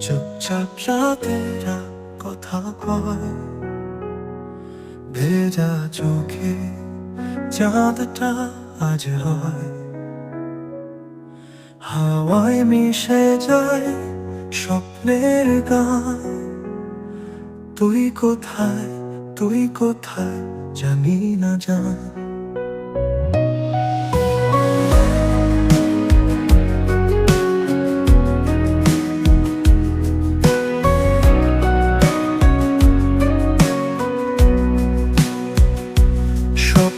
চুপচাপ রাতেরা কথা কয়। ভেজা চোখে চাঁদটা আজ হয়। হাওয়ায় মিশে যায় স্বপ্নের গান। তুই কোথায় তুই কোথায় জানি না জান।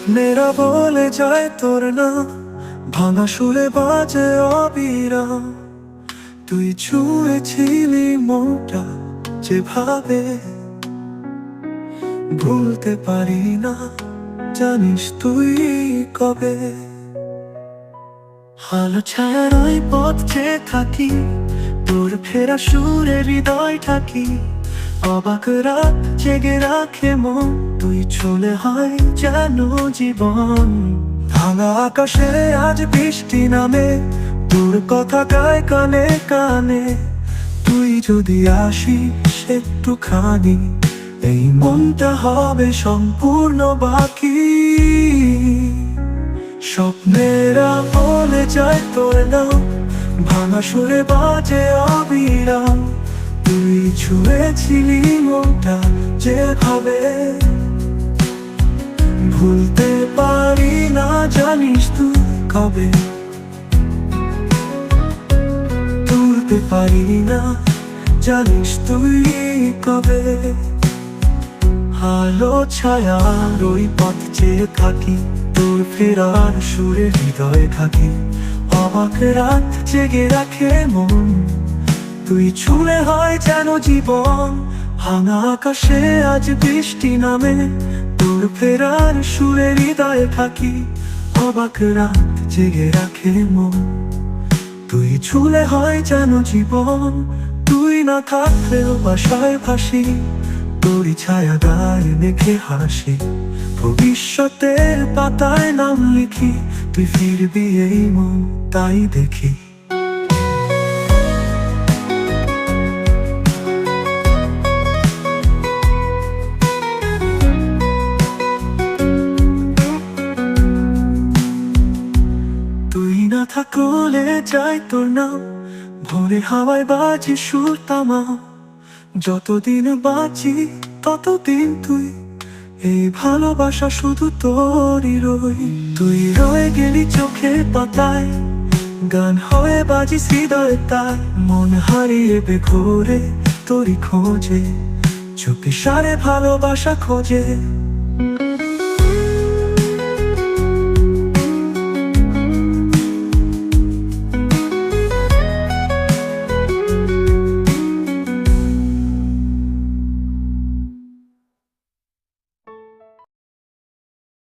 স্বপ্নেরা বলে যায় তোর না ভাঙা সুরে বাজে অবিরাম। তুই ছুঁয়েছিলি মনটা যেভাবে, ভুলতে পারি না, জানিস তুই কবে। আলো ছায়ার ওই পথ যে থাকি, তোর ফেরা সুরে হৃদয় থাকি অবাক রাত জেগে রাখে মন, তুই চলে হয় যেন জীবন। ভাঙা আকাশে আজ বৃষ্টি নামে তোর কথা গায় কানে কানে। তুই যদি আসিস একটুখানি, এই মনটা হবে সম্পূর্ণ বাকি। স্বপ্নেরা বলে যায় তোর নাম, ভাঙা সুরে বাজে অবিরাম। তুই ছুঁয়েছিলি মনটা যেভাবে। ভুলতে পারি না, জানিস তুই কবে। তুলতে পারি না, জানিস তুই কবে। আলো ছায়া ওই পথ চেয়ে থাকি, তোর ফেরার সুরে হৃদয়ে থাকি অবাক রাত জেগে রাখে মন। তুই ছুঁড়ে হয় যেন জীবন, ভাঙা আকাশে আজ বৃষ্টি নামে। তোর ফেরার সুরে হৃদয়ে থাকি, অবাক রাত জেগে রাখে মন। তুই ছুলে হয় যেন জীবন, তুই না থাকলেও বাসায় ভাসি। তোর ছায়া গায়ে মেখে হাসি, ভবিষ্যতের পাতায় নাম লিখি। তুই ফিরবি এই মন তাই দেখি। তুই না থাকলে যাই তোর নাম। ভোরে হাওয়ায় বাজি সুর তামা। যতদিন বাঁচি, ততদিন তুই। এই ভালোবাসা শুধু তোরই রই। তুই রয়ে গেলি চোখে পাতায়। গান হয়ে বাজি হৃদয় তাই। মন হারিয়ে বেঘোরে তোরই খোঁজে। চুপি সারে ভালোবাসা খোঁজে।